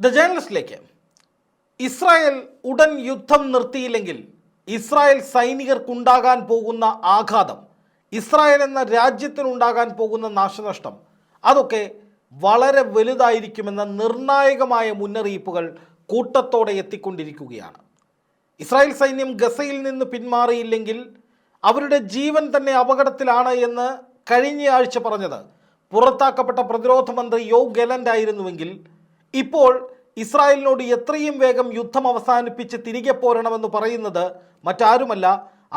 The ജേണലിസ്റ്റിലേക്ക് Israel ഉടൻ യുദ്ധം നിർത്തിയില്ലെങ്കിൽ Israel സൈനികർക്കുണ്ടാകാൻ പോകുന്ന ആഘാതം ഇസ്രായേൽ എന്ന രാജ്യത്തിനുണ്ടാകാൻ പോകുന്ന നാശനഷ്ടം അതൊക്കെ വളരെ വലുതായിരിക്കുമെന്ന നിർണായകമായ മുന്നറിയിപ്പുകൾ കൂട്ടത്തോടെ എത്തിക്കൊണ്ടിരിക്കുകയാണ്. ഇസ്രായേൽ സൈന്യം ഗസയിൽ നിന്ന് പിന്മാറിയില്ലെങ്കിൽ അവരുടെ ജീവൻ തന്നെ അപകടത്തിലാണ് എന്ന് കഴിഞ്ഞയാഴ്ച പറഞ്ഞത്. പുറത്താക്കപ്പെട്ട പ്രതിരോധ മന്ത്രി യോ ഗെലന്റ് ആയിരുന്നുവെങ്കിൽ ഇപ്പോൾ ഇസ്രായേലിനോട് എത്രയും വേഗം യുദ്ധം അവസാനിപ്പിച്ച് തിരികെ പോരണമെന്ന് പറയുന്നത് മറ്റാരുമല്ല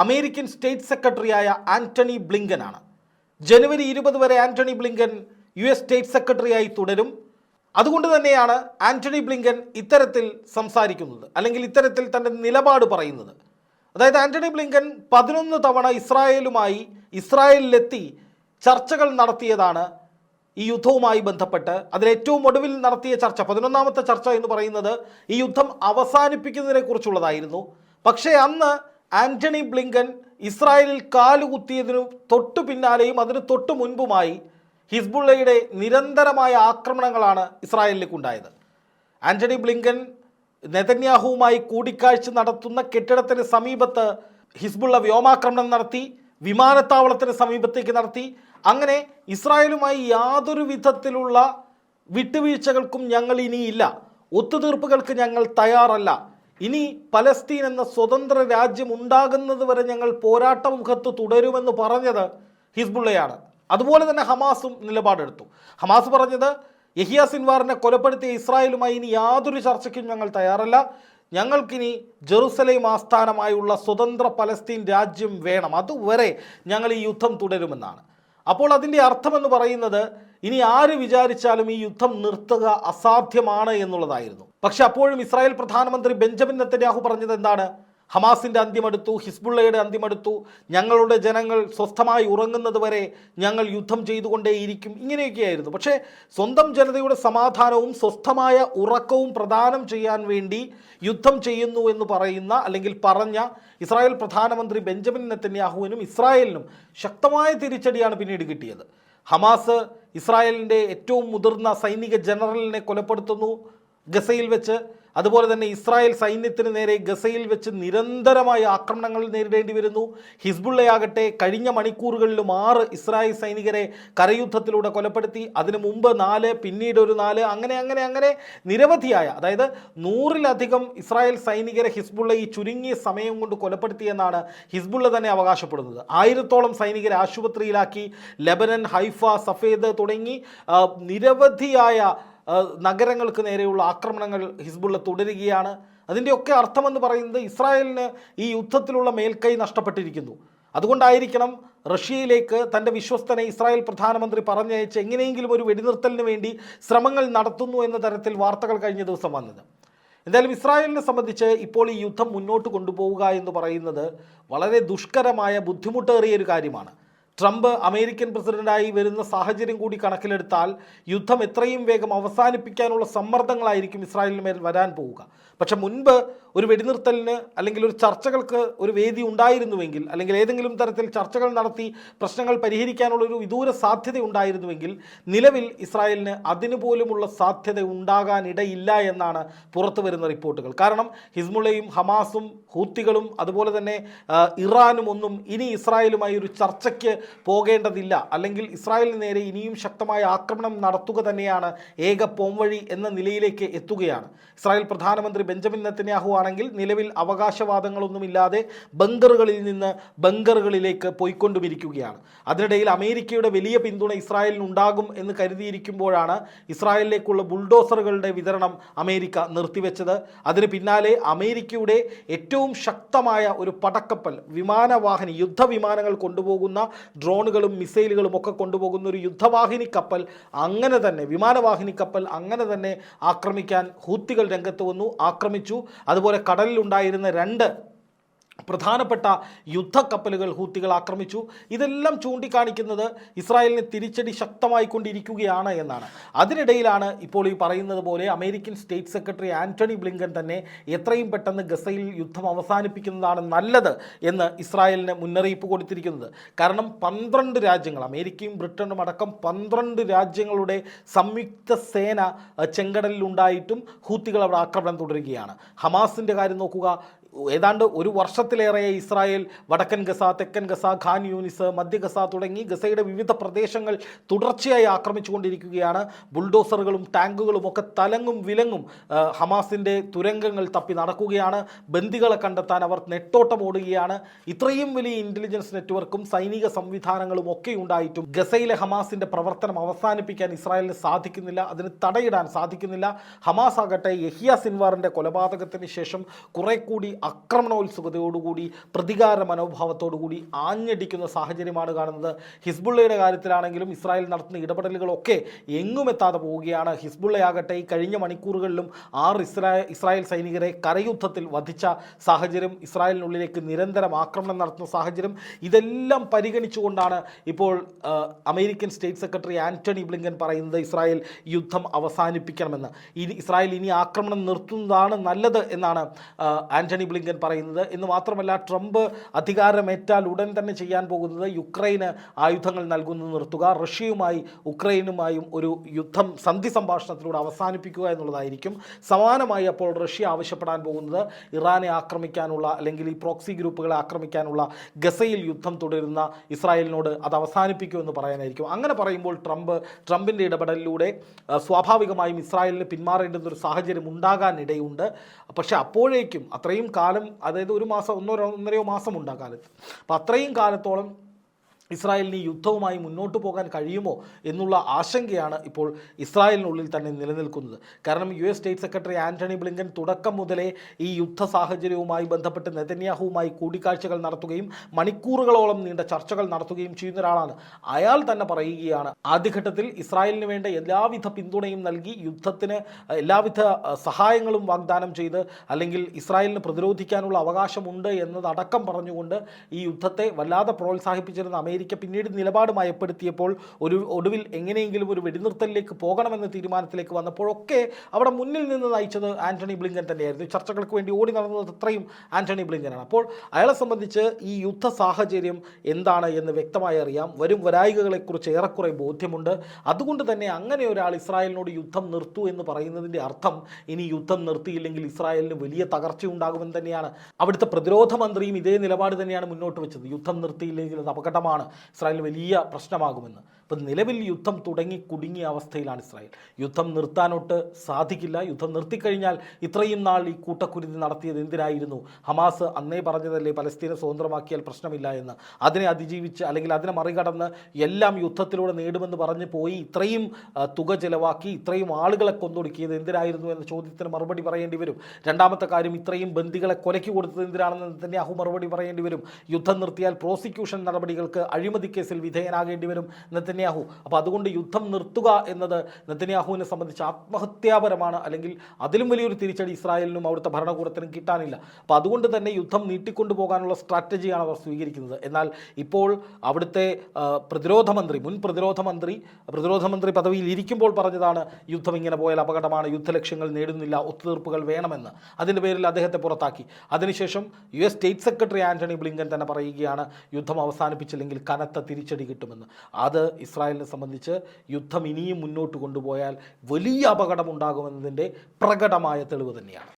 അമേരിക്കൻ സ്റ്റേറ്റ് സെക്രട്ടറിയായ ആന്റണി ബ്ലിങ്കനാണ്. ജനുവരി ഇരുപത് വരെ Antony Blinken U S State സെക്രട്ടറിയായി തുടരും. അതുകൊണ്ട് തന്നെയാണ് ആന്റണി ബ്ലിങ്കൻ ഇത്തരത്തിൽ സംസാരിക്കുന്നത് അല്ലെങ്കിൽ ഇത്തരത്തിൽ തന്റെ നിലപാട് പറയുന്നത്. അതായത് ആന്റണി ബ്ലിങ്കൻ പതിനൊന്ന് തവണ ഇസ്രായേലുമായി ഇസ്രായേലിലെത്തി ചർച്ചകൾ നടത്തിയതാണ് ഈ യുദ്ധവുമായി ബന്ധപ്പെട്ട് അതിലേറ്റവും ഒടുവിൽ നടത്തിയ ചർച്ച പതിനൊന്നാമത്തെ ചർച്ച എന്ന് പറയുന്നത് ഈ യുദ്ധം അവസാനിപ്പിക്കുന്നതിനെ കുറിച്ചുള്ളതായിരുന്നു. പക്ഷേ അന്ന് ആന്റണി ബ്ലിങ്കൻ ഇസ്രായേലിൽ കാലുകുത്തിയതിനു തൊട്ടു പിന്നാലെയും അതിന് തൊട്ടു മുൻപുമായി ഹിസ്ബുള്ളയുടെ നിരന്തരമായ ആക്രമണങ്ങളാണ് ഇസ്രായേലിലേക്ക് ഉണ്ടായത് ആന്റണി ബ്ലിങ്കൻ നെതന്യാഹുവുമായി കൂടിക്കാഴ്ച നടത്തുന്ന കെട്ടിടത്തിന് സമീപത്ത് ഹിസ്ബുള്ള വ്യോമാക്രമണം നടത്തി. വിമാനത്താവളത്തിന് സമീപത്തേക്ക് നടത്തി. അങ്ങനെ ഇസ്രായേലുമായി യാതൊരു വിധത്തിലുള്ള വിട്ടുവീഴ്ചകൾക്കും ഞങ്ങൾ ഇനിയില്ല. ഒത്തുതീർപ്പുകൾക്ക് ഞങ്ങൾ തയ്യാറല്ല. ഇനി പലസ്തീൻ എന്ന സ്വതന്ത്ര രാജ്യം ഉണ്ടാകുന്നത് വരെ ഞങ്ങൾ പോരാട്ട മുഖത്ത് തുടരുമെന്ന് പറഞ്ഞത് ഹിസ്ബുള്ളയാണ്. അതുപോലെ തന്നെ ഹമാസും നിലപാടെടുത്തു. ഹമാസ് പറഞ്ഞത് യഹിയ സിൻവാറിനെ കൊലപ്പെടുത്തിയ ഇസ്രായേലുമായി ഇനി യാതൊരു ചർച്ചയ്ക്കും ഞങ്ങൾ തയ്യാറല്ല. ഞങ്ങൾക്കിനി ജെറുസലേം ആസ്ഥാനമായുള്ള സ്വതന്ത്ര പലസ്തീൻ രാജ്യം വേണം. അതുവരെ ഞങ്ങൾ ഈ യുദ്ധം തുടരുമെന്നാണ്. അപ്പോൾ അതിന്റെ അർത്ഥമെന്ന് പറയുന്നത് ഇനി ആര് വിചാരിച്ചാലും ഈ യുദ്ധം നിർത്തുക അസാധ്യമാണ് എന്നുള്ളതായിരുന്നു. പക്ഷെ അപ്പോഴും ഇസ്രായേൽ പ്രധാനമന്ത്രി ബെഞ്ചമിൻ നെത്തന്യാഹു പറഞ്ഞത് എന്താണ്? ഹമാസിന്റെ അന്ത്യമെടുത്തു ഹിസ്ബുള്ളയുടെ അന്ത്യമെടുത്തു ഞങ്ങളുടെ ജനങ്ങൾ സ്വസ്ഥമായി ഉറങ്ങുന്നത് വരെ ഞങ്ങൾ യുദ്ധം ചെയ്തുകൊണ്ടേയിരിക്കും. ഇങ്ങനെയൊക്കെയായിരുന്നു. പക്ഷേ സ്വന്തം ജനതയുടെ സമാധാനവും സ്വസ്ഥമായ ഉറക്കവും പ്രദാനം ചെയ്യാൻ വേണ്ടി യുദ്ധം ചെയ്യുന്നു എന്ന് പറയുന്ന അല്ലെങ്കിൽ പറഞ്ഞ ഇസ്രായേൽ പ്രധാനമന്ത്രി ബെഞ്ചമിൻ നെത്തന്യാഹുവിനും ഇസ്രായേലിനും ശക്തമായ തിരിച്ചടിയാണ് പിന്നീട് കിട്ടിയത്. ഹമാസ് ഇസ്രായേലിന്റെ ഏറ്റവും മുതിർന്ന സൈനിക ജനറലിനെ കൊലപ്പെടുത്തുന്നു. ഗസയിൽ വെച്ച് അതുപോലെ തന്നെ ഇസ്രായേൽ സൈന്യത്തിന് നേരെ ഗസയിൽ വെച്ച് നിരന്തരമായ ആക്രമണങ്ങൾ നേരിടേണ്ടി വരുന്നു. ഹിസ്ബുള്ളയാകട്ടെ കഴിഞ്ഞ മണിക്കൂറുകളിലും ആറ് ഇസ്രായേൽ സൈനികരെ കരയുദ്ധത്തിലൂടെ കൊലപ്പെടുത്തി. അതിനു മുമ്പ് നാല് പിന്നീട് ഒരു നാല് അങ്ങനെ അങ്ങനെ അങ്ങനെ നിരവധിയായ അതായത് നൂറിലധികം ഇസ്രായേൽ സൈനികരെ ഹിസ്ബുള്ള ഈ ചുരുങ്ങിയ സമയം കൊണ്ട് കൊലപ്പെടുത്തിയെന്നാണ് ഹിസ്ബുള്ള തന്നെ അവകാശപ്പെടുന്നത്. ആയിരത്തോളം സൈനികരെ ആശുപത്രിയിലാക്കി. ലെബനൻ ഹൈഫ സഫേദ് തുടങ്ങി നിരവധിയായ നഗരങ്ങൾക്ക് നേരെയുള്ള ആക്രമണങ്ങൾ ഹിസ്ബുള്ള തുടരുകയാണ്. അതിന്റെയൊക്കെ അർത്ഥമെന്ന് പറയുന്നത് ഇസ്രായേലിന് ഈ യുദ്ധത്തിലുള്ള മേൽക്കൈ നഷ്ടപ്പെട്ടിരിക്കുന്നു. അതുകൊണ്ടായിരിക്കണം റഷ്യയിലേക്ക് തന്റെ വിശ്വസ്തനെ ഇസ്രായേൽ പ്രധാനമന്ത്രി പറഞ്ഞയച്ച് എങ്ങനെയെങ്കിലും ഒരു വെടിനിർത്തലിന് വേണ്ടി ശ്രമങ്ങൾ നടത്തുന്നു എന്ന തരത്തിൽ വാർത്തകൾ കഴിഞ്ഞ ദിവസം വന്നത്. എന്തായാലും ഇസ്രായേലിനെ സംബന്ധിച്ച് ഇപ്പോൾ ഈ യുദ്ധം മുന്നോട്ട് കൊണ്ടുപോവുക എന്ന് പറയുന്നത് വളരെ ദുഷ്കരമായ ബുദ്ധിമുട്ടേറിയ ഒരു കാര്യമാണ്. ട്രംപ് അമേരിക്കൻ പ്രസിഡന്റായി വരുന്ന സാഹചര്യം കൂടി കണക്കിലെടുത്താൽ യുദ്ധം എത്രയും വേഗം അവസാനിപ്പിക്കാനുള്ള സമ്മർദ്ദങ്ങളായിരിക്കും ഇസ്രായേലിന് മേൽ വരാൻ പോവുക. പക്ഷെ മുൻപ് ഒരു വെടിനിർത്തലിന് അല്ലെങ്കിൽ ഒരു ചർച്ചകൾക്ക് ഒരു വേദി ഉണ്ടായിരുന്നുവെങ്കിൽ അല്ലെങ്കിൽ ഏതെങ്കിലും തരത്തിൽ ചർച്ചകൾ നടത്തി പ്രശ്നങ്ങൾ പരിഹരിക്കാനുള്ള ഒരു വിദൂര സാധ്യത ഉണ്ടായിരുന്നുവെങ്കിൽ നിലവിൽ ഇസ്രായേലിന് അതിനു പോലുമുള്ള സാധ്യത ഉണ്ടാകാനിടയില്ല എന്നാണ് പുറത്തു വരുന്ന റിപ്പോർട്ടുകൾ. കാരണം ഹിസ്മുളയും ഹമാസും ഹൂത്തികളും അതുപോലെ തന്നെ ഇറാനും ഒന്നും ഇനി ഇസ്രായേലുമായി ഒരു ചർച്ചയ്ക്ക് പോകേണ്ടതില്ല. അല്ലെങ്കിൽ ഇസ്രായേലിന് നേരെ ഇനിയും ശക്തമായ ആക്രമണം നടത്തുക തന്നെയാണ് ഏക പോംവഴി എന്ന നിലയിലേക്ക് എത്തുകയാണ്. ഇസ്രായേൽ പ്രധാനമന്ത്രി ബെഞ്ചമിൻ നെത്തന്യാഹു ആണെങ്കിൽ നിലവിൽ അവകാശവാദങ്ങളൊന്നുമില്ലാതെ ബങ്കറുകളിൽ നിന്ന് ബങ്കറുകളിലേക്ക് പോയിക്കൊണ്ടുമിരിക്കുകയാണ്. അതിനിടയിൽ അമേരിക്കയുടെ വലിയ പിന്തുണ ഇസ്രായേലിനുണ്ടാകും എന്ന് കരുതിയിരിക്കുമ്പോഴാണ് ഇസ്രായേലിലേക്കുള്ള ബുൾഡോസറുകളുടെ വിതരണം അമേരിക്ക നിർത്തിവെച്ചത്. അതിന് പിന്നാലെ അമേരിക്കയുടെ ഏറ്റവും ശക്തമായ ഒരു പടക്കപ്പൽ വിമാനവാഹിനി യുദ്ധവിമാനങ്ങൾ കൊണ്ടുപോകുന്ന ഡ്രോണുകളും മിസൈലുകളും ഒക്കെ കൊണ്ടുപോകുന്ന ഒരു യുദ്ധവാഹിനി കപ്പൽ അങ്ങനെ തന്നെ വിമാനവാഹിനി കപ്പൽ അങ്ങനെ തന്നെ ആക്രമിക്കാൻ ഹൂത്തികൾ രംഗത്ത് വന്നു ആക്രമിച്ചു. അതുപോലെ കടലിൽ ഉണ്ടായിരുന്ന രണ്ട് പ്രധാനപ്പെട്ട യുദ്ധക്കപ്പലുകൾ ഹൂത്തികൾ ആക്രമിച്ചു. ഇതെല്ലാം ചൂണ്ടിക്കാണിക്കുന്നത് ഇസ്രായേലിന് തിരിച്ചടി ശക്തമായിക്കൊണ്ടിരിക്കുകയാണ് എന്നാണ്. അതിനിടയിലാണ് ഇപ്പോൾ ഈ പറയുന്നത് പോലെ American State Secretary Antony Blinken തന്നെ എത്രയും പെട്ടെന്ന് ഗസയിൽ യുദ്ധം അവസാനിപ്പിക്കുന്നതാണ് നല്ലത് എന്ന് ഇസ്രായേലിന് മുന്നറിയിപ്പ് കൊടുത്തിരിക്കുന്നത്. കാരണം പന്ത്രണ്ട് രാജ്യങ്ങൾ അമേരിക്കയും ബ്രിട്ടനും അടക്കം പന്ത്രണ്ട് രാജ്യങ്ങളുടെ സംയുക്ത സേന ചെങ്കടലിലുണ്ടായിട്ടും ഹൂത്തികൾ അവിടെ ആക്രമണം തുടരുകയാണ്. ഹമാസിന്റെ കാര്യം നോക്കുക ഏതാണ്ട് ഒരു വർഷത്തിലേറെ ഇസ്രായേൽ വടക്കൻ ഗസ തെക്കൻ ഗസ ഖാൻ യൂനിസ് മധ്യ ഗസ തുടങ്ങി ഗസയുടെ വിവിധ പ്രദേശങ്ങൾ തുടർച്ചയായി ആക്രമിച്ചുകൊണ്ടിരിക്കുകയാണ്. ബുൾഡോസറുകളും ടാങ്കുകളും ഒക്കെ തലങ്ങും വിലങ്ങും ഹമാസിന്റെ തുരങ്കങ്ങൾ തപ്പി നടക്കുകയാണ്. ബന്ദികളെ കണ്ടെത്താൻ അവർ നെട്ടോട്ടം ഓടുകയാണ്. ഇത്രയും വലിയ ഇന്റലിജൻസ് നെറ്റ്വർക്കും സൈനിക സംവിധാനങ്ങളും ഒക്കെ ഉണ്ടായിട്ടും ഗസയിലെ ഹമാസിന്റെ പ്രവർത്തനം അവസാനിപ്പിക്കാൻ ഇസ്രായേലിന് സാധിക്കുന്നില്ല അതിന് തടയിടാൻ സാധിക്കുന്നില്ല. ഹമാസ് ആകട്ടെ യഹിയ സിൻവാറിന്റെ കൊലപാതകത്തിന് ശേഷം കുറെ കൂടി ആക്രമണോത്സുകതയോടുകൂടി പ്രതികാര മനോഭാവത്തോടുകൂടി ആഞ്ഞടിക്കുന്ന സാഹചര്യമാണ് കാണുന്നത്. ഹിസ്ബുള്ളയുടെ കാര്യത്തിലാണെങ്കിലും ഇസ്രായേൽ നടത്തുന്ന ഇടപെടലുകളൊക്കെ എങ്ങും എത്താതെ പോവുകയാണ്. ഹിസ്ബുള്ളയാകട്ടെ ഈ കഴിഞ്ഞ മണിക്കൂറുകളിലും ആറ് ഇസ്രായേൽ ഇസ്രായേൽ സൈനികരെ കരയുദ്ധത്തിൽ വധിച്ച സാഹചര്യം ഇസ്രായേലിനുള്ളിലേക്ക് നിരന്തരം ആക്രമണം നടത്തുന്ന സാഹചര്യം ഇതെല്ലാം പരിഗണിച്ചുകൊണ്ടാണ് ഇപ്പോൾ American State Secretary Antony Blinken പറയുന്നത് ഇസ്രായേൽ യുദ്ധം അവസാനിപ്പിക്കണമെന്ന്. ഇനി ഇസ്രായേൽ ഇനി ആക്രമണം നിർത്തുന്നതാണ് നല്ലത് എന്നാണ് ആന്റണി ബ്ലിങ്കൻ പറയുന്നത്. എന്ന് മാത്രമല്ല ട്രംപ് അധികാരമേറ്റാൽ ഉടൻ തന്നെ ചെയ്യാൻ പോകുന്നത് യുക്രൈന് ആയുധങ്ങൾ നൽകുന്നത് നിർത്തുക റഷ്യയുമായി ഉക്രൈനുമായും ഒരു യുദ്ധം സന്ധി സംഭാഷണത്തിലൂടെ അവസാനിപ്പിക്കുക എന്നുള്ളതായിരിക്കും. സമാനമായി അപ്പോൾ റഷ്യ ആവശ്യപ്പെടാൻ പോകുന്നത് ഇറാനെ ആക്രമിക്കാനുള്ള അല്ലെങ്കിൽ ഈ പ്രോക്സി ഗ്രൂപ്പുകളെ ആക്രമിക്കാനുള്ള ഗസയിൽ യുദ്ധം തുടരുന്ന ഇസ്രായേലിനോട് അത് അവസാനിപ്പിക്കുമെന്ന് പറയാനായിരിക്കും. അങ്ങനെ പറയുമ്പോൾ ട്രംപ് ട്രംപിന്റെ ഇടപെടലിലൂടെ സ്വാഭാവികമായും ഇസ്രായേലിന് പിന്മാറേണ്ടുന്ന ഒരു സാഹചര്യം ഉണ്ടാകാൻ ഇടയുണ്ട് പക്ഷേ അപ്പോഴേക്കും അത്രയും കാലം അതായത് ഒരു മാസം ഒന്നോ ഒന്നരയോ മാസം ആ കാലത്ത്. അപ്പം അത്രയും കാലത്തോളം ഇസ്രായേലിന് യുദ്ധവുമായി മുന്നോട്ട് പോകാൻ കഴിയുമോ എന്നുള്ള ആശങ്കയാണ് ഇപ്പോൾ ഇസ്രായേലിനുള്ളിൽ തന്നെ നിലനിൽക്കുന്നത്. കാരണം U S State Secretary Antony Blinken തുടക്കം മുതലേ ഈ യുദ്ധ സാഹചര്യവുമായി ബന്ധപ്പെട്ട് നെതന്യാഹുവുമായി കൂടിക്കാഴ്ചകൾ നടത്തുകയും മണിക്കൂറുകളോളം നീണ്ട ചർച്ചകൾ നടത്തുകയും ചെയ്യുന്ന ഒരാളാണ്. അയാൾ തന്നെ പറയുകയാണ് ആദ്യഘട്ടത്തിൽ ഇസ്രായേലിന് വേണ്ട എല്ലാവിധ പിന്തുണയും നൽകി യുദ്ധത്തിന് എല്ലാവിധ സഹായങ്ങളും വാഗ്ദാനം ചെയ്ത് അല്ലെങ്കിൽ ഇസ്രായേലിന് പ്രതിരോധിക്കാനുള്ള അവകാശമുണ്ട് എന്നതടക്കം പറഞ്ഞുകൊണ്ട് ഈ യുദ്ധത്തെ വല്ലാതെ പ്രോത്സാഹിപ്പിച്ചിരുന്ന അമേരിക്ക പിന്നീട് നിലപാട് മയപ്പെടുത്തിയപ്പോൾ ഒരു ഒടുവിൽ എങ്ങനെയെങ്കിലും ഒരു വെടിനിർത്തലിലേക്ക് പോകണമെന്ന തീരുമാനത്തിലേക്ക് വന്നപ്പോഴൊക്കെ അവിടെ മുന്നിൽ നിന്ന് നയിച്ചത് ആന്റണി ബ്ലിങ്കൻ തന്നെയായിരുന്നു. ചർച്ചകൾക്ക് വേണ്ടി ഓടി നടന്നത് അത്രയും ആന്റണി ബ്ലിങ്കനാണ്. അപ്പോൾ അയാളെ സംബന്ധിച്ച് ഈ യുദ്ധ സാഹചര്യം എന്താണ് എന്ന് വ്യക്തമായി അറിയാം. വരും വരായികകളെക്കുറിച്ച് ഏറെക്കുറെ ബോധ്യമുണ്ട്. അതുകൊണ്ട് തന്നെ അങ്ങനെ ഒരാൾ ഇസ്രായേലിനോട് യുദ്ധം നിർത്തൂ എന്ന് പറയുന്നതിന്റെ അർത്ഥം ഇനി യുദ്ധം നിർത്തിയില്ലെങ്കിൽ ഇസ്രായേലിന് വലിയ തകർച്ച ഉണ്ടാകുമെന്ന് തന്നെയാണ്. അവിടുത്തെ പ്രതിരോധ മന്ത്രിയും ഇതേ നിലപാട് തന്നെയാണ് മുന്നോട്ട് വെച്ചത്. യുദ്ധം നിർത്തിയില്ലെങ്കിൽ അത് അപകടമാണ്. ഇസ്രായേലിന് വലിയ പ്രശ്നമാകുമെന്ന്. അപ്പം നിലവിൽ യുദ്ധം തുടങ്ങി കുടുങ്ങിയ അവസ്ഥയിലാണ് ഇസ്രായേൽ. യുദ്ധം നിർത്താനോട്ട് സാധിക്കില്ല. യുദ്ധം നിർത്തിക്കഴിഞ്ഞാൽ ഇത്രയും നാൾ ഈ കൂട്ടക്കുരുതി നടത്തിയത് എന്തിനായിരുന്നു? ഹമാസ് അന്നേ പറഞ്ഞതല്ലേ പലസ്തീനെ സ്വതന്ത്രമാക്കിയാൽ പ്രശ്നമില്ല എന്ന്? അതിനെ അതിജീവിച്ച് അല്ലെങ്കിൽ അതിനെ മറികടന്ന് എല്ലാം യുദ്ധത്തിലൂടെ നേടുമെന്ന് പറഞ്ഞ് പോയി ഇത്രയും തുക ചിലവാക്കി ഇത്രയും ആളുകളെ കൊന്നൊടുക്കിയത് എന്തിനായിരുന്നു എന്ന ചോദ്യത്തിന് മറുപടി പറയേണ്ടി വരും. രണ്ടാമത്തെ കാര്യം ഇത്രയും ബന്ദികളെ കൊലയ്ക്ക് കൊടുത്തത് എന്തിനാണെന്ന് തന്നെ അഹു മറുപടി പറയേണ്ടി വരും. യുദ്ധം നിർത്തിയാൽ പ്രോസിക്യൂഷൻ നടപടികൾക്ക് അഴിമതി കേസിൽ വിധേയനാകേണ്ടി വരും നെത്തന്യാഹു അപ്പോൾ അതുകൊണ്ട് യുദ്ധം നിർത്തുക എന്നത് നെത്തന്യാഹുവിനെ സംബന്ധിച്ച് ആത്മഹത്യാപരമാണ്. അല്ലെങ്കിൽ അതിലും വലിയൊരു തിരിച്ചടി ഇസ്രായേലിനും അവിടുത്തെ ഭരണകൂടത്തിനും കിട്ടാനില്ല. അപ്പോൾ അതുകൊണ്ട് തന്നെ യുദ്ധം നീട്ടിക്കൊണ്ടു പോകാനുള്ള സ്ട്രാറ്റജിയാണ് അവർ സ്വീകരിക്കുന്നത്. എന്നാൽ ഇപ്പോൾ അവിടുത്തെ പ്രതിരോധ മന്ത്രി മുൻ പ്രതിരോധ മന്ത്രി പ്രതിരോധ മന്ത്രി പദവിയിൽ ഇരിക്കുമ്പോൾ പറഞ്ഞതാണ് യുദ്ധം ഇങ്ങനെ പോയാൽ അപകടമാണ് യുദ്ധലക്ഷ്യങ്ങൾ നേടുന്നില്ല ഒത്തുതീർപ്പുകൾ വേണമെന്ന്. അതിന്റെ പേരിൽ അദ്ദേഹത്തെ പുറത്താക്കി. അതിനുശേഷം U S State Secretary Antony Blinken തന്നെ പറയുകയാണ് യുദ്ധം അവസാനിപ്പിച്ചില്ലെങ്കിൽ കനത്ത തിരിച്ചടി കിട്ടുമെന്ന്. അത് ഇസ്രായേലിനെ സംബന്ധിച്ച് യുദ്ധം ഇനിയും മുന്നോട്ട് കൊണ്ടുപോയാൽ വലിയ അപകടമുണ്ടാകുമെന്നതിന്റെ പ്രകടമായ തെളിവ് തന്നെയാണ്.